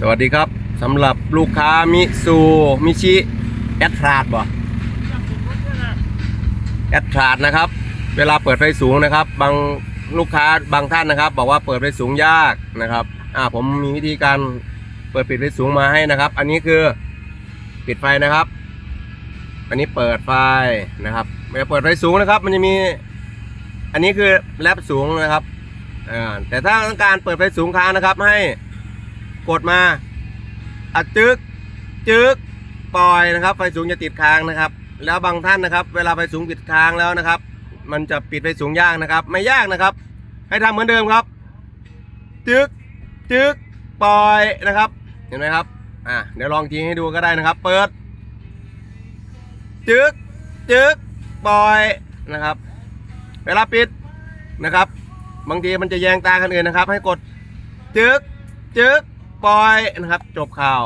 สวัสดีครับสำหรับลูกค้ามิซูมิชิแอดทราดบ่แอดทราดนะครับ เวลาเปิดไฟสูงนะครับ บางลูกค้าบางท่านนะครับ บอกว่าเปิดไฟสูงยากนะครับ อ่าผมมีวิธีการเปิดปิดไฟสูงมาให้นะครับ อันนี้คือปิดไฟนะครับ อันนี้เปิดไฟนะครับเวลาเปิดไฟสูงนะครับ มันจะมี อันนี้คือแลบสูงนะครับอ่าแต่ถ้าต้องการเปิดไฟสูงค้างนะครับให้ กดมาอัดจึกจึกปล่อยนะครับ ไฟสูงจะติดค้างนะครับ แล้วบางท่านนะครับ เวลาไฟสูงติดค้างแล้วนะครับ มันจะปิดไฟสูงยากนะครับ ไม่ยากนะครับ ให้ทำเหมือนเดิมครับ จึกจึกปล่อยนะครับ เห็นไหมครับอะเดี๋ยวลองทีให้ดูก็ได้นะครับ เปิด จึกจึกปล่อยนะครับ เวลาปิดนะครับ บางทีมันจะแยงตากันอื่นนะครับ ให้กดจึกจึก ปอยนะครับ จบข่าว